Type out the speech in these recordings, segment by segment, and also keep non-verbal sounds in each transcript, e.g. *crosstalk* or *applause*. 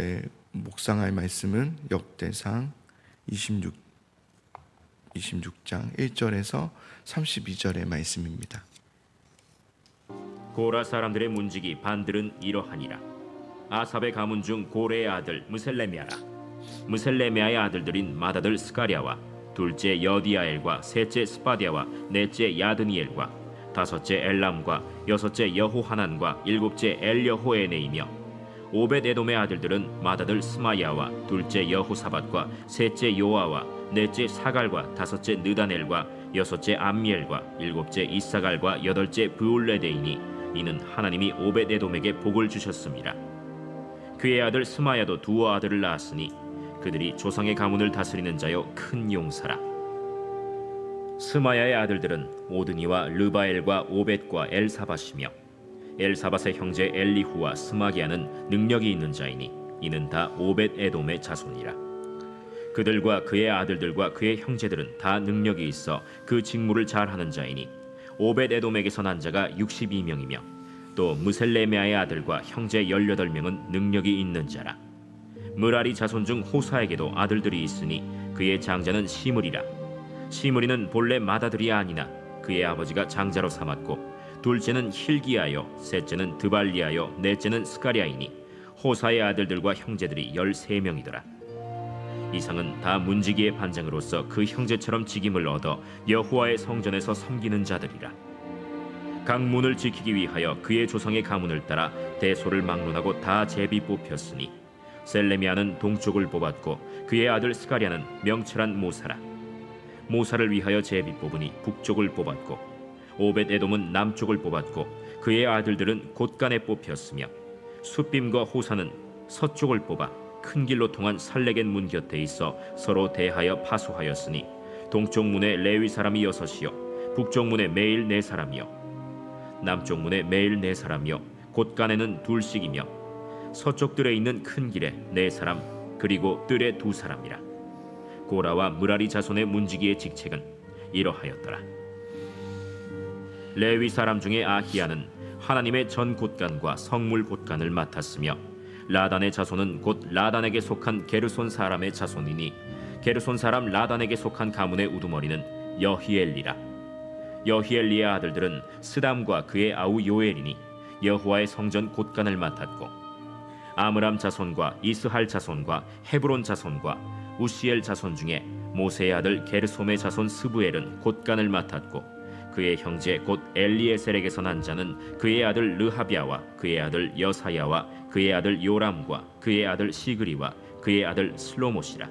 오늘의 묵상할 말씀은 역대상 26 26장 1절에서 32절의 말씀입니다. 고라 사람들의 문지기 반들은 이러하니라 아삽의 가문 중 고레의 아들 무셀레미아라 무셀레미아의 아들들인 마다들 스가랴와 둘째 여디아엘과 셋째 스파디아와 넷째 야드니엘과 다섯째 엘람과 여섯째 여호하난과 일곱째 엘여호에네이며 오벳 에돔의 아들들은 마다들 스마야와 둘째 여호사밧과 셋째 요아와 넷째 사갈과 다섯째 느다넬과 여섯째 암미엘과 일곱째 이사갈과 여덟째 브울레데이니 이는 하나님이 오벳 에돔에게 복을 주셨습니다. 그의 아들 스마야도 두 아들을 낳았으니 그들이 조상의 가문을 다스리는 자요 큰 용사라. 스마야의 아들들은 오드니와 르바엘과 오벳과 엘사밧이며 엘사밧의 형제 엘리후와 스마기아는 능력이 있는 자이니 이는 다 오벳 에돔의 자손이라. 그들과 그의 아들들과 그의 형제들은 다 능력이 있어 그 직무를 잘하는 자이니 오벳 에돔에게서 난 자가 62명이며 또 무셀레메아의 아들과 형제 18명은 능력이 있는 자라. 무라리 자손 중 호사에게도 아들들이 있으니 그의 장자는 시므리라. 시므리는 본래 맏아들이 아니나 그의 아버지가 장자로 삼았고 둘째는 힐기야요 셋째는 드발리야요 넷째는 스가리아이니 호사의 아들들과 형제들이 13명이더라. 이상은 다 문지기의 반장으로서 그 형제처럼 직임을 얻어 여호와의 성전에서 섬기는 자들이라. 각 문을 지키기 위하여 그의 조상의 가문을 따라 대소를 막론하고 다 제비 뽑혔으니 셀레미아는 동쪽을 뽑았고 그의 아들 스가리아는 명철한 모사라. 모사를 위하여 제비 뽑으니 북쪽을 뽑았고 오벳 에돔은 남쪽을 뽑았고 그의 아들들은 곳간에 뽑혔으며 숫빔과 호사는 서쪽을 뽑아 큰 길로 통한 살레겐 문 곁에 있어 서로 대하여 파수하였으니 동쪽 문에 레위 사람이 여섯이요 북쪽 문에 매일 네 사람이요 남쪽 문에 매일 네 사람이요 곳간에는 둘씩이며 서쪽들에 있는 큰 길에 네 사람 그리고 뜰에 두 사람이라. 고라와 무라리 자손의 문지기의 직책은 이러하였더라 레위 사람 중에 아히야는 하나님의 전 곳간과 성물 곳간을 맡았으며 라단의 자손은 곧 라단에게 속한 게르손 사람의 자손이니 게르손 사람 라단에게 속한 가문의 우두머리는 여히엘리라. 여히엘리의 아들들은 스담과 그의 아우 요엘이니 여호와의 성전 곳간을 맡았고 아므람 자손과 이스할 자손과 헤브론 자손과 우시엘 자손 중에 모세의 아들 게르솜의 자손 스부엘은 곳간을 맡았고 그의 형제 곧 엘리에셀에게서 난 자는 그의 아들 르하비아와 그의 아들 여사야와 그의 아들 요람과 그의 아들 시그리와 그의 아들 슬로못이라.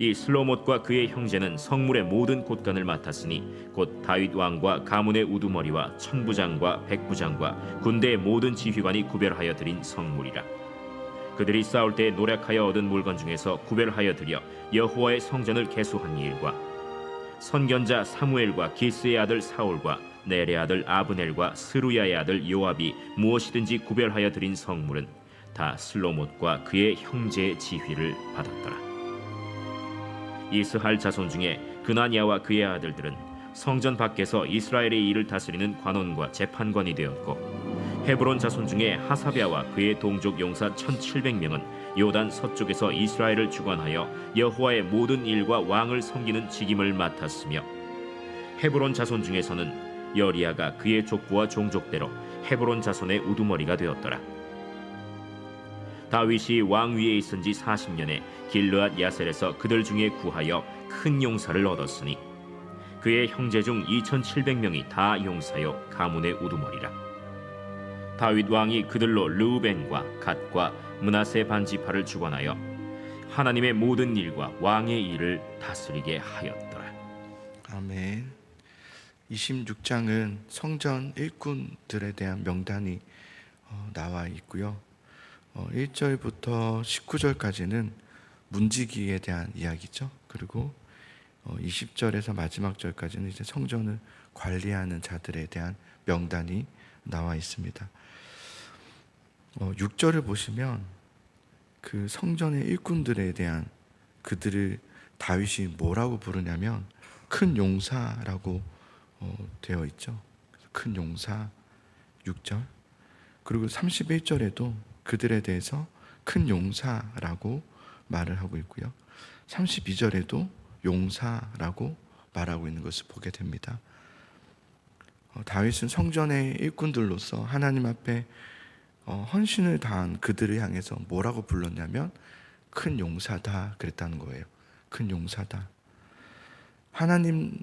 이 슬로못과 그의 형제는 성물의 모든 곳간을 맡았으니 곧 다윗 왕과 가문의 우두머리와 천부장과 백부장과 군대의 모든 지휘관이 구별하여 드린 성물이라. 그들이 싸울 때 노력하여 얻은 물건 중에서 구별하여 드려 여호와의 성전을 개수한 일과 선견자 사무엘과 기스의 아들 사울과 넬의 아들 아브넬과 스루야의 아들 요압이 무엇이든지 구별하여 드린 성물은 다 슬로못과 그의 형제의 지휘를 받았더라. 이스할 자손 중에 그나니아와 그의 아들들은 성전 밖에서 이스라엘의 일을 다스리는 관원과 재판관이 되었고 헤브론 자손 중에 하사비아와 그의 동족 용사 1700명은 요단 서쪽에서 이스라엘을 주관하여 여호와의 모든 일과 왕을 섬기는 직임을 맡았으며 헤브론 자손 중에서는 여리아가 그의 족부와 종족대로 헤브론 자손의 우두머리가 되었더라. 다윗이 왕 위에 있은 지 40년에 길르앗 야셀에서 그들 중에 구하여 큰 용사를 얻었으니 그의 형제 중 2700명이 다 용사요 가문의 우두머리라. 다윗 왕이 그들로 르우벤과 갓과 문하세 반지파를 주관하여 하나님의 모든 일과 왕의 일을 다스리게 하였더라. 아멘. 26장은 성전 일꾼들에 대한 명단이 어, 나와 있고요. 어, 1절부터 19절까지는 문지기에 대한 이야기죠. 그리고 어, 20절에서 마지막 절까지는 이제 성전을 관리하는 자들에 대한 명단이 나와 있습니다. 어, 6절을 보시면 그 성전의 일꾼들에 대한 그들을 다윗이 뭐라고 부르냐면 큰 용사라고 어, 되어 있죠. 큰 용사 6절 그리고 31절에도 그들에 대해서 큰 용사라고 말을 하고 있고요. 32절에도 용사라고 말하고 있는 것을 보게 됩니다. 어, 다윗은 성전의 일꾼들로서 하나님 앞에 어, 헌신을 다한 그들을 향해서 뭐라고 불렀냐면 큰 용사다 그랬다는 거예요. 큰 용사다. 하나님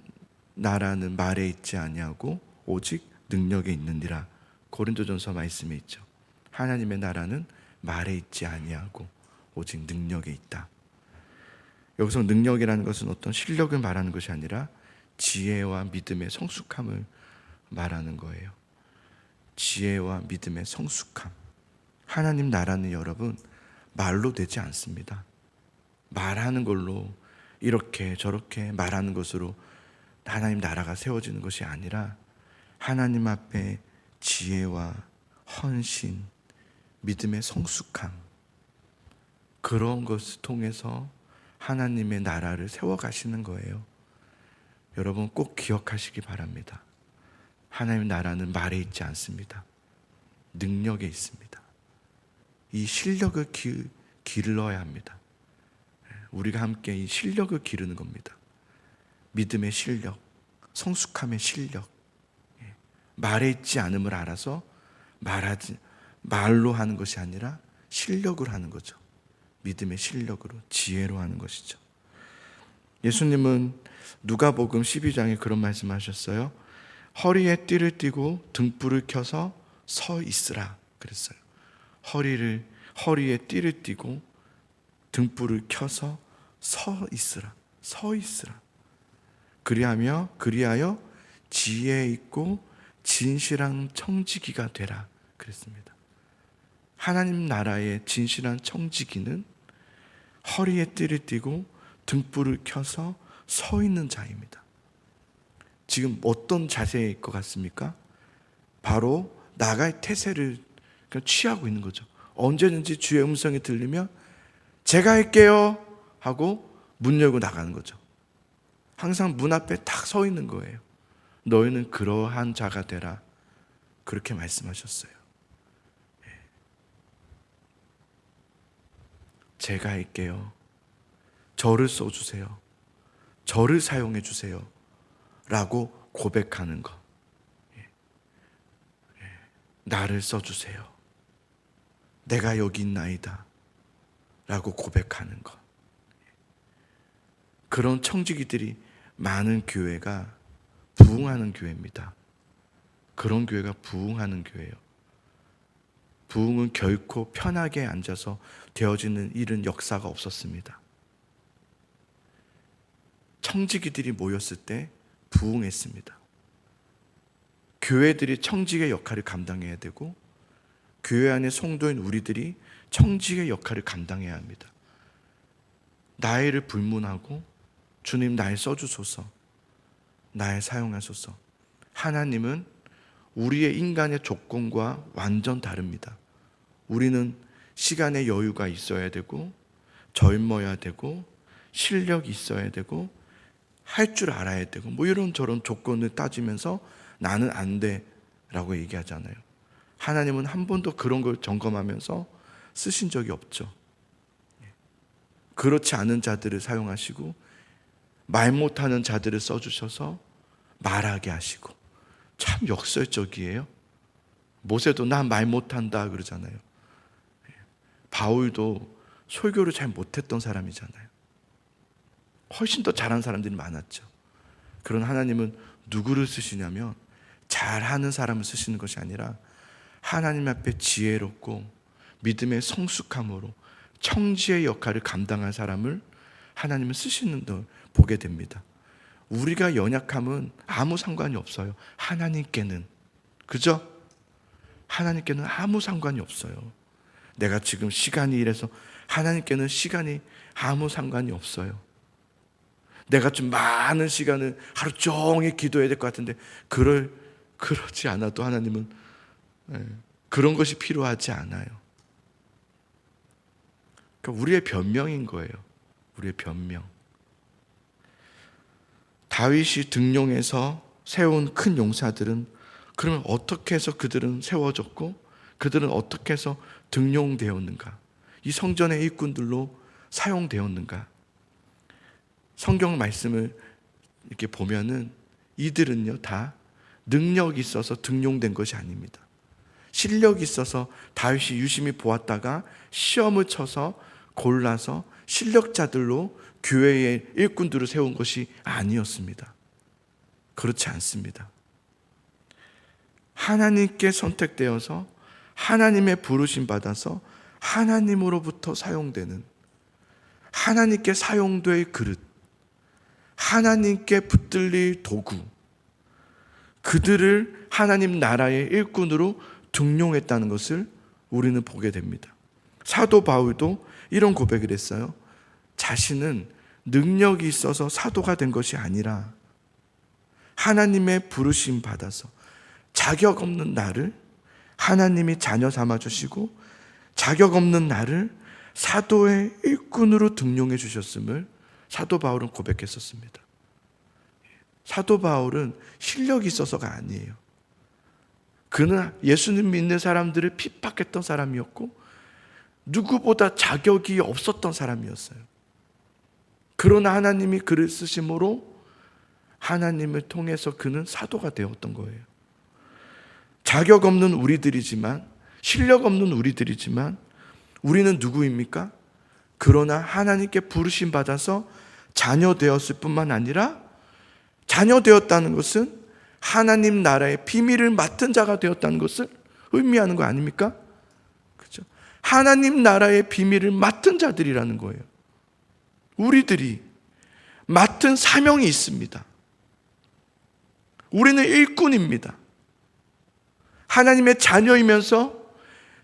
나라는 말에 있지 아니하고 오직 능력에 있느니라. 고린도전서 말씀에 있죠. 하나님의 나라는 말에 있지 아니하고 오직 능력에 있다. 여기서 능력이라는 것은 어떤 실력을 말하는 것이 아니라 지혜와 믿음의 성숙함을 말하는 거예요. 지혜와 믿음의 성숙함. 하나님 나라는 여러분 말로 되지 않습니다. 말하는 걸로 이렇게 저렇게 말하는 것으로 하나님 나라가 세워지는 것이 아니라 하나님 앞에 지혜와 헌신, 믿음의 성숙함 그런 것을 통해서 하나님의 나라를 세워가시는 거예요. 여러분 꼭 기억하시기 바랍니다. 하나님 나라는 말에 있지 않습니다. 능력에 있습니다. 이 실력을 기, 길러야 합니다. 우리가 함께 이 실력을 기르는 겁니다. 믿음의 실력, 성숙함의 실력, 예. 말에 있지 않음을 알아서 말하지 말로 하는 것이 아니라 실력으로 하는 거죠. 믿음의 실력으로 지혜로 하는 것이죠. 예수님은 누가복음 12장에 그런 말씀하셨어요. 허리에 띠를 띠고 등불을 켜서 서 있으라 그랬어요. 허리를 허리에 띠를 띠고 등불을 켜서 서 있으라. 서 있으라. 그리하며 그리하여 지혜 있고 진실한 청지기가 되라 그랬습니다. 하나님 나라의 진실한 청지기는 허리에 띠를 띠고 등불을 켜서 서 있는 자입니다. 지금 어떤 자세일 것 같습니까? 바로 나가의 태세를 취하고 있는 거죠. 언제든지 주의 음성이 들리면 제가 할게요 하고 문 열고 나가는 거죠. 항상 문 앞에 딱 서 있는 거예요. 너희는 그러한 자가 되라. 그렇게 말씀하셨어요. 예. 제가 할게요. 저를 써주세요. 저를 사용해 주세요. 라고 고백하는 것. 예. 예. 나를 써주세요. 내가 여기 있나이다. 라고 고백하는 것. 그런 청지기들이 많은 교회가 부흥하는 교회입니다. 그런 교회가 부흥하는 교회예요. 부흥은 결코 편하게 앉아서 되어지는 일은 역사가 없었습니다. 청지기들이 모였을 때 부흥했습니다. 교회들이 청지기의 역할을 감당해야 되고 교회 안의 성도인 우리들이 청지기의 역할을 감당해야 합니다. 나이를 불문하고 주님 날 써주소서 날 사용하소서 하나님은 우리의 인간의 조건과 완전 다릅니다. 우리는 시간의 여유가 있어야 되고 젊어야 되고 실력이 있어야 되고 할 줄 알아야 되고 뭐 이런 저런 조건을 따지면서 나는 안 돼라고 얘기하잖아요. 하나님은 한 번도 그런 걸 점검하면서 쓰신 적이 없죠. 그렇지 않은 자들을 사용하시고 말 못하는 자들을 써주셔서 말하게 하시고 참 역설적이에요. 모세도 나말 못한다 그러잖아요. 바울도 설교를 잘 못했던 사람이잖아요. 훨씬 더 잘하는 사람들이 많았죠. 그런 하나님은 누구를 쓰시냐면 잘하는 사람을 쓰시는 것이 아니라 하나님 앞에 지혜롭고 믿음의 성숙함으로 청지의 역할을 감당한 사람을 하나님은 쓰시는 걸 보게 됩니다. 우리가 연약함은 아무 상관이 없어요. 하나님께는. 그죠? 하나님께는 아무 상관이 없어요. 내가 지금 시간이 이래서 하나님께는 시간이 아무 상관이 없어요. 내가 좀 많은 시간을 하루 종일 기도해야 될 것 같은데 그럴 그렇지 않아도 하나님은 예, 그런 것이 필요하지 않아요. 그러니까 우리의 변명인 거예요. 우리의 변명. 다윗이 등용해서 세운 큰 용사들은 그러면 어떻게 해서 그들은 세워졌고 그들은 어떻게 해서 등용되었는가? 이 성전의 일꾼들로 사용되었는가? 성경 말씀을 이렇게 보면은 이들은요 다 능력이 있어서 등용된 것이 아닙니다. 실력이 있어서 다윗이 유심히 보았다가 시험을 쳐서 골라서 실력자들로 교회의 일꾼들을 세운 것이 아니었습니다. 그렇지 않습니다. 하나님께 선택되어서 하나님의 부르심 받아서 하나님으로부터 사용되는 하나님께 사용될 그릇, 하나님께 붙들릴 도구, 그들을 하나님 나라의 일꾼으로 등용했다는 것을 우리는 보게 됩니다. 사도 바울도 이런 고백을 했어요. 자신은 능력이 있어서 사도가 된 것이 아니라 하나님의 부르심 받아서 자격 없는 나를 하나님이 자녀 삼아 주시고 자격 없는 나를 사도의 일꾼으로 등용해 주셨음을 사도 바울은 고백했었습니다. 사도 바울은 실력이 있어서가 아니에요. 그는 예수님 믿는 사람들을 핍박했던 사람이었고 누구보다 자격이 없었던 사람이었어요. 그러나 하나님이 그를 쓰심으로 하나님을 통해서 그는 사도가 되었던 거예요. 자격 없는 우리들이지만 실력 없는 우리들이지만 우리는 누구입니까? 그러나 하나님께 부르심 받아서 자녀 되었을 뿐만 아니라 자녀 되었다는 것은 하나님 나라의 비밀을 맡은 자가 되었다는 것을 의미하는 거 아닙니까? 그렇죠? 하나님 나라의 비밀을 맡은 자들이라는 거예요. 우리들이 맡은 사명이 있습니다. 우리는 일꾼입니다. 하나님의 자녀이면서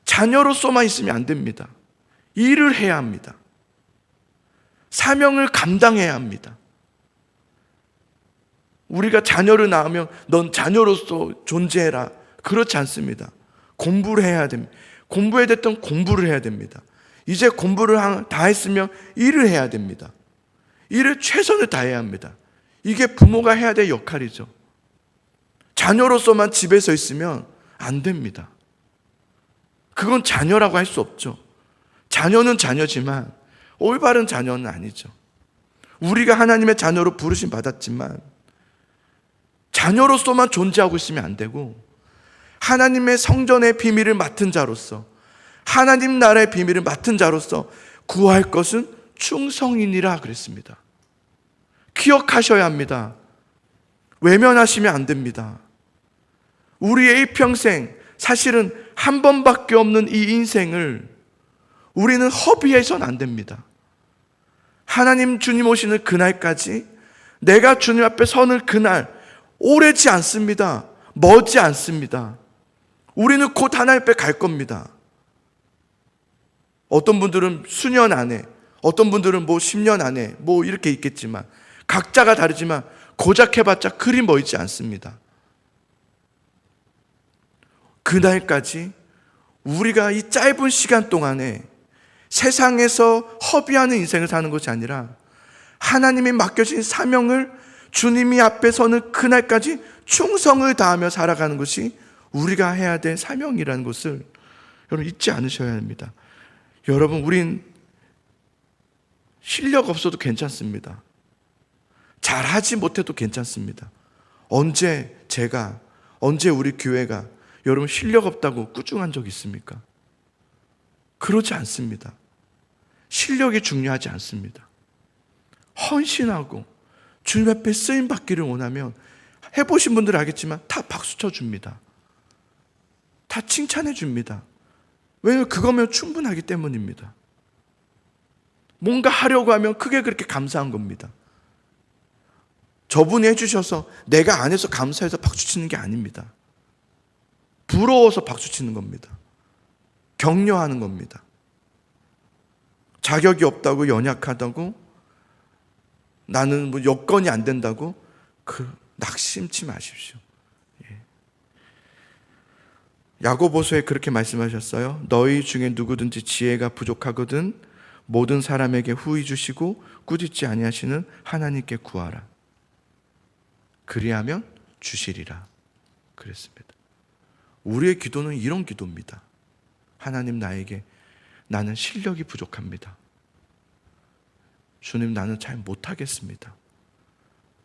자녀로서만 있으면 안 됩니다. 일을 해야 합니다. 사명을 감당해야 합니다. 우리가 자녀를 낳으면 넌 자녀로서 존재해라. 그렇지 않습니다. 공부를 해야 됩니다. 공부해야 됐던 공부를 해야 됩니다. 이제 공부를 다 했으면 일을 해야 됩니다. 일을 최선을 다해야 합니다. 이게 부모가 해야 될 역할이죠. 자녀로서만 집에서 있으면 안 됩니다. 그건 자녀라고 할 수 없죠. 자녀는 자녀지만 올바른 자녀는 아니죠. 우리가 하나님의 자녀로 부르심 받았지만 자녀로서만 존재하고 있으면 안 되고 하나님의 성전의 비밀을 맡은 자로서 하나님 나라의 비밀을 맡은 자로서 구할 것은 충성인이라 그랬습니다. 기억하셔야 합니다. 외면하시면 안 됩니다. 우리의 일평생 사실은 한 번밖에 없는 이 인생을 우리는 허비해서는 안 됩니다. 하나님 주님 오시는 그날까지 내가 주님 앞에 서는 그날 오래지 않습니다. 머지 않습니다. 우리는 곧 하나님 앞에 갈 겁니다. 어떤 분들은 수년 안에, 어떤 분들은 뭐 10년 안에, 뭐 이렇게 있겠지만, 각자가 다르지만, 고작 해봤자 그리 멀지 않습니다. 그날까지 우리가 이 짧은 시간 동안에 세상에서 허비하는 인생을 사는 것이 아니라 하나님이 맡겨진 사명을 주님이 앞에 서는 그날까지 충성을 다하며 살아가는 것이 우리가 해야 될 사명이라는 것을 여러분 잊지 않으셔야 합니다. 여러분, 우린 실력 없어도 괜찮습니다. 잘하지 못해도 괜찮습니다. 언제 제가, 언제 우리 교회가 여러분 실력 없다고 꾸중한 적 있습니까? 그러지 않습니다. 실력이 중요하지 않습니다. 헌신하고 주님 앞에 쓰임 받기를 원하면 해보신 분들 알겠지만 다 박수 쳐줍니다. 다 칭찬해 줍니다. 왜냐하면 그거면 충분하기 때문입니다. 뭔가 하려고 하면 크게 그렇게 감사한 겁니다. 저분이 해주셔서 내가 안 해서 감사해서 박수 치는 게 아닙니다. 부러워서 박수 치는 겁니다. 격려하는 겁니다. 자격이 없다고 연약하다고 나는 뭐 여건이 안 된다고 그 낙심치 마십시오. 예. 야고보서에 그렇게 말씀하셨어요. 너희 중에 누구든지 지혜가 부족하거든 모든 사람에게 후히 주시고 꾸짖지 아니하시는 하나님께 구하라. 그리하면 주시리라. 그랬습니다. 우리의 기도는 이런 기도입니다. 하나님 나에게 나는 실력이 부족합니다. 주님, 나는 잘 못하겠습니다.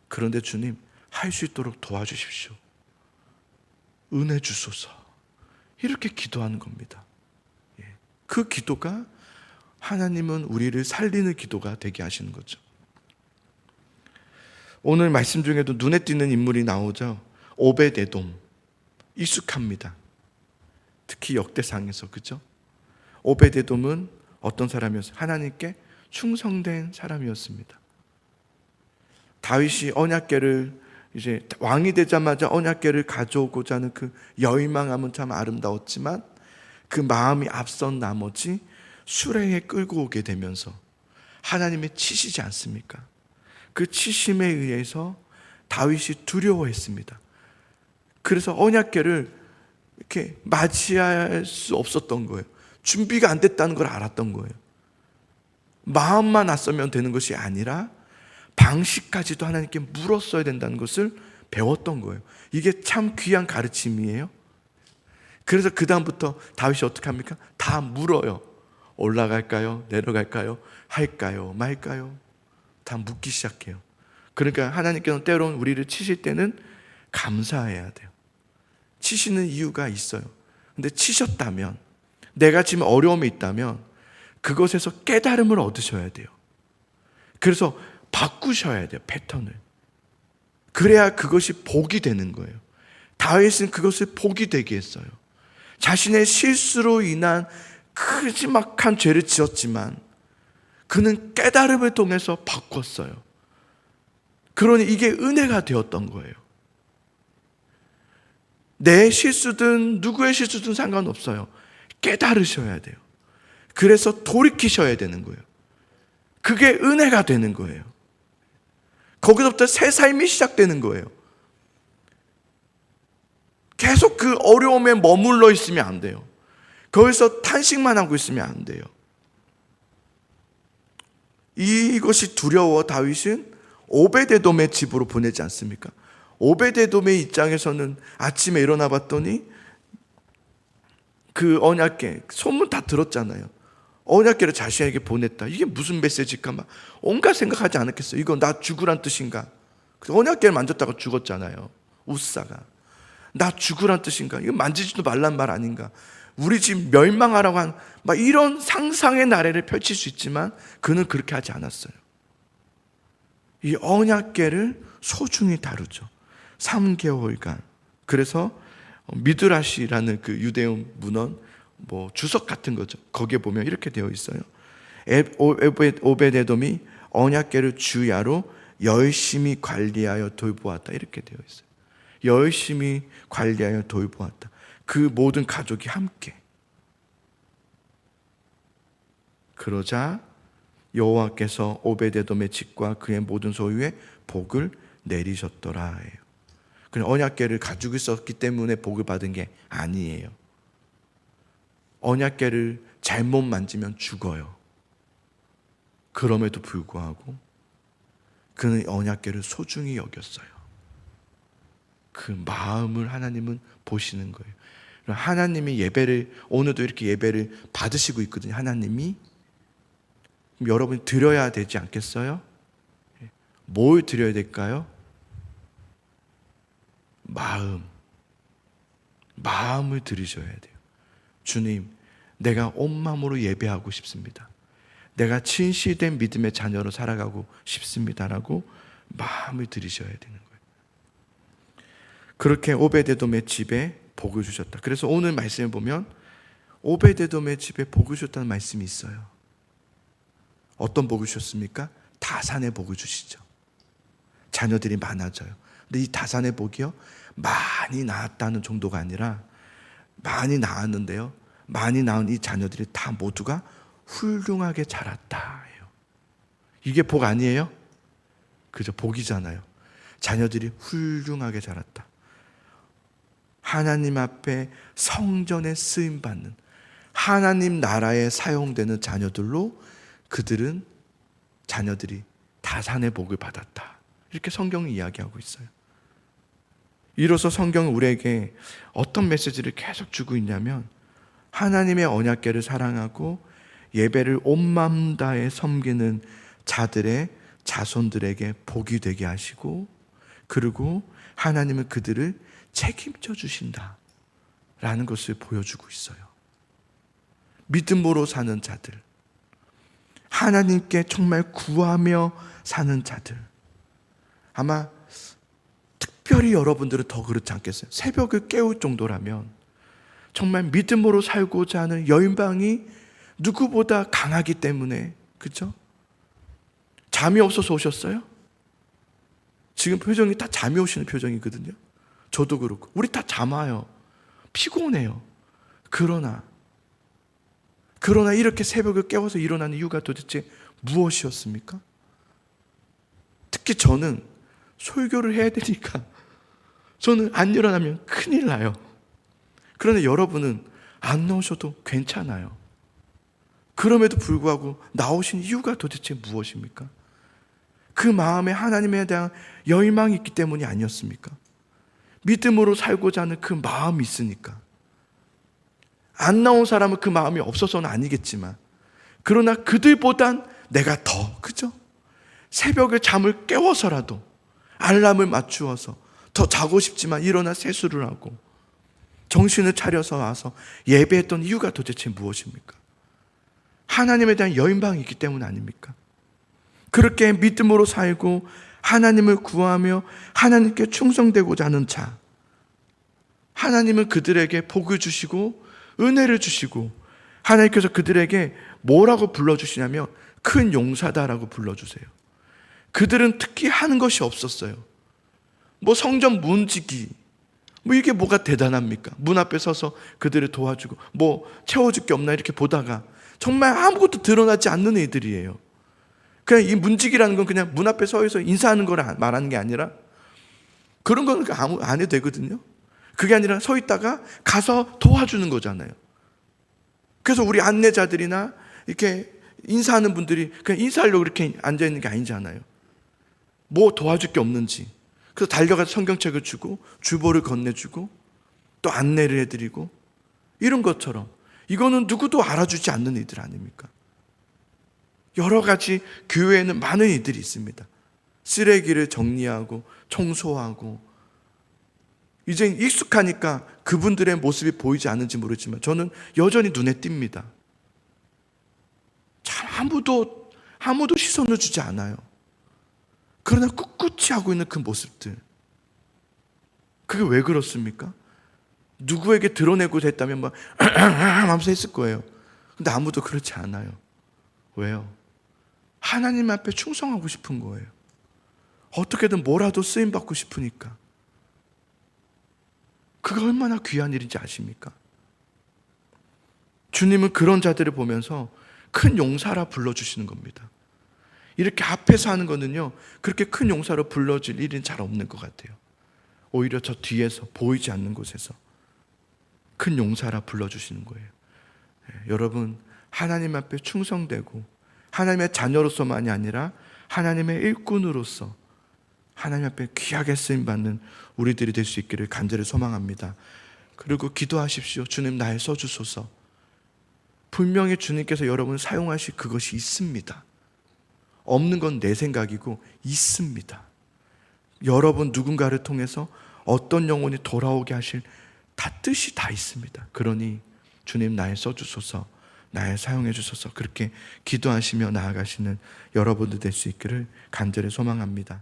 그런데 주님, 할 수 있도록 도와주십시오. 은혜 주소서. 이렇게 기도하는 겁니다. 예. 그 기도가 하나님은 우리를 살리는 기도가 되게 하시는 거죠. 오늘 말씀 중에도 눈에 띄는 인물이 나오죠. 오베데돔. 익숙합니다. 특히 역대상에서 그죠? 오베데돔은 어떤 사람이었어요? 하나님께 충성된 사람이었습니다. 다윗이 언약궤를 이제 왕이 되자마자 언약궤를 가져오고자 하는 그 열망함은 참 아름다웠지만 그 마음이 앞선 나머지 수레에 끌고 오게 되면서 하나님의 치시지 않습니까? 그 치심에 의해서 다윗이 두려워했습니다. 그래서 언약궤를 이렇게 맞이할 수 없었던 거예요. 준비가 안 됐다는 걸 알았던 거예요. 마음만 앞서면 되는 것이 아니라 방식까지도 하나님께 물었어야 된다는 것을 배웠던 거예요. 이게 참 귀한 가르침이에요. 그래서 그다음부터 다윗이 어떻게 합니까? 다 물어요. 올라갈까요? 내려갈까요? 할까요? 말까요? 다 묻기 시작해요. 그러니까 하나님께서는 때로는 우리를 치실 때는 감사해야 돼요. 치시는 이유가 있어요. 근데 치셨다면, 내가 지금 어려움이 있다면, 그것에서 깨달음을 얻으셔야 돼요. 그래서 바꾸셔야 돼요, 패턴을. 그래야 그것이 복이 되는 거예요. 다윗은 그것을 복이 되게 했어요. 자신의 실수로 인한 크지막한 죄를 지었지만 그는 깨달음을 통해서 바꿨어요. 그러니 이게 은혜가 되었던 거예요. 내 실수든 누구의 실수든 상관없어요. 깨달으셔야 돼요. 그래서 돌이키셔야 되는 거예요. 그게 은혜가 되는 거예요. 거기서부터 새 삶이 시작되는 거예요. 계속 그 어려움에 머물러 있으면 안 돼요. 거기서 탄식만 하고 있으면 안 돼요. 이것이 두려워 다윗은 오베데돔의 집으로 보내지 않습니까? 오베데돔의 입장에서는 아침에 일어나 봤더니 그 언약계 소문 다 들었잖아요. 언약계를 자신에게 보냈다. 이게 무슨 메시지일까? 막 온갖 생각하지 않았겠어요. 이거 나 죽으란 뜻인가? 언약계를 만졌다가 죽었잖아요. 우사가. 나 죽으란 뜻인가? 이거 만지지도 말란 말 아닌가? 우리 집 멸망하라고 한, 막 이런 상상의 나래를 펼칠 수 있지만 그는 그렇게 하지 않았어요. 이 언약계를 소중히 다루죠. 3개월간. 그래서 미드라시라는 그 유대용 문헌 뭐 주석 같은 거죠. 거기에 보면 이렇게 되어 있어요. 오베데돔이 언약계를 주야로 열심히 관리하여 돌보았다. 이렇게 되어 있어요. 열심히 관리하여 돌보았다. 그 모든 가족이 함께. 그러자 여호와께서 오베데돔의 집과 그의 모든 소유에 복을 내리셨더라 해요. 그냥 언약계를 가지고 있었기 때문에 복을 받은 게 아니에요. 언약계를 잘못 만지면 죽어요. 그럼에도 불구하고 그는 언약계를 소중히 여겼어요. 그 마음을 하나님은 보시는 거예요. 하나님이 예배를 오늘도 이렇게 예배를 받으시고 있거든요. 하나님이 그럼 여러분이 드려야 되지 않겠어요? 뭘 드려야 될까요? 마음. 마음을 드리셔야 돼요. 주님, 내가 온 마음으로 예배하고 싶습니다. 내가 진실된 믿음의 자녀로 살아가고 싶습니다라고 마음을 들이셔야 되는 거예요. 그렇게 오베데돔의 집에 복을 주셨다. 그래서 오늘 말씀을 보면 오베데돔의 집에 복을 주셨다는 말씀이 있어요. 어떤 복을 주셨습니까? 다산의 복을 주시죠. 자녀들이 많아져요. 근데 이 다산의 복이요 많이 낳았다는 정도가 아니라 많이 낳았는데요. 많이 낳은 이 자녀들이 다 모두가 훌륭하게 자랐다. 이게 복 아니에요? 그죠? 복이잖아요. 자녀들이 훌륭하게 자랐다. 하나님 앞에 성전에 쓰임 받는 하나님 나라에 사용되는 자녀들로 그들은 자녀들이 다산의 복을 받았다. 이렇게 성경이 이야기하고 있어요. 이로써 성경은 우리에게 어떤 메시지를 계속 주고 있냐면 하나님의 언약계를 사랑하고 예배를 온 마음 다해 섬기는 자들의 자손들에게 복이 되게 하시고 그리고 하나님은 그들을 책임져 주신다. 라는 것을 보여주고 있어요. 믿음으로 사는 자들. 하나님께 정말 구하며 사는 자들. 아마 특별히 여러분들은 더 그렇지 않겠어요? 새벽을 깨울 정도라면 정말 믿음으로 살고자 하는 열방이 누구보다 강하기 때문에 그죠? 잠이 없어서 오셨어요? 지금 표정이 다 잠이 오시는 표정이거든요. 저도 그렇고 우리 다 잠와요. 피곤해요. 그러나 그러나 이렇게 새벽을 깨워서 일어나는 이유가 도대체 무엇이었습니까? 특히 저는 설교를 해야 되니까 저는 안 일어나면 큰일 나요. 그러나 여러분은 안 나오셔도 괜찮아요. 그럼에도 불구하고 나오신 이유가 도대체 무엇입니까? 그 마음에 하나님에 대한 열망이 있기 때문이 아니었습니까? 믿음으로 살고자 하는 그 마음이 있으니까. 안 나온 사람은 그 마음이 없어서는 아니겠지만, 그러나 그들보단 내가 더, 그죠? 새벽에 잠을 깨워서라도 알람을 맞추어서 더 자고 싶지만 일어나 세수를 하고 정신을 차려서 와서 예배했던 이유가 도대체 무엇입니까? 하나님에 대한 열망이 있기 때문 아닙니까? 그렇게 믿음으로 살고 하나님을 구하며 하나님께 충성되고자 하는 자. 하나님은 그들에게 복을 주시고 은혜를 주시고 하나님께서 그들에게 뭐라고 불러주시냐면 큰 용사다라고 불러주세요. 그들은 특히 하는 것이 없었어요. 뭐 성전 문 지기, 뭐 이게 뭐가 대단합니까? 문 앞에 서서 그들을 도와주고 뭐 채워줄 게 없나 이렇게 보다가 정말 아무것도 드러나지 않는 애들이에요. 그냥 이 문지기라는 건 그냥 문 앞에 서서 인사하는 걸 말하는 게 아니라 그런 건 아무 안 해도 되거든요. 그게 아니라 서 있다가 가서 도와주는 거잖아요. 그래서 우리 안내자들이나 이렇게 인사하는 분들이 그냥 인사하려고 이렇게 앉아 있는 게 아니잖아요. 뭐 도와줄 게 없는지. 그래서 달려가서 성경책을 주고 주보를 건네주고 또 안내를 해드리고 이런 것처럼 이거는 누구도 알아주지 않는 이들 아닙니까? 여러 가지 교회에는 많은 이들이 있습니다. 쓰레기를 정리하고 청소하고 이제 익숙하니까 그분들의 모습이 보이지 않는지 모르지만 저는 여전히 눈에 띕니다. 잘 아무도 아무도 시선을 주지 않아요. 그러나 꿋꿋이 하고 있는 그 모습들. 그게 왜 그렇습니까? 누구에게 드러내고 했다면 막 *clears throat* 하면서 했을 거예요. 근데 아무도 그렇지 않아요. 왜요? 하나님 앞에 충성하고 싶은 거예요. 어떻게든 뭐라도 쓰임 받고 싶으니까. 그가 얼마나 귀한 일인지 아십니까? 주님은 그런 자들을 보면서 큰 용사라 불러주시는 겁니다. 이렇게 앞에서 하는 거는요, 그렇게 큰 용사로 불러질 일은 잘 없는 것 같아요. 오히려 저 뒤에서, 보이지 않는 곳에서 큰 용사라 불러주시는 거예요. 예, 여러분, 하나님 앞에 충성되고, 하나님의 자녀로서만이 아니라 하나님의 일꾼으로서 하나님 앞에 귀하게 쓰임 받는 우리들이 될 수 있기를 간절히 소망합니다. 그리고 기도하십시오. 주님 나의 써주소서. 분명히 주님께서 여러분을 사용하실 그것이 있습니다. 없는 건 내 생각이고 있습니다. 여러분 누군가를 통해서 어떤 영혼이 돌아오게 하실 다 뜻이 다 있습니다. 그러니 주님 나의 써주소서, 나의 사용해 주소서 그렇게 기도하시며 나아가시는 여러분들 될 수 있기를 간절히 소망합니다.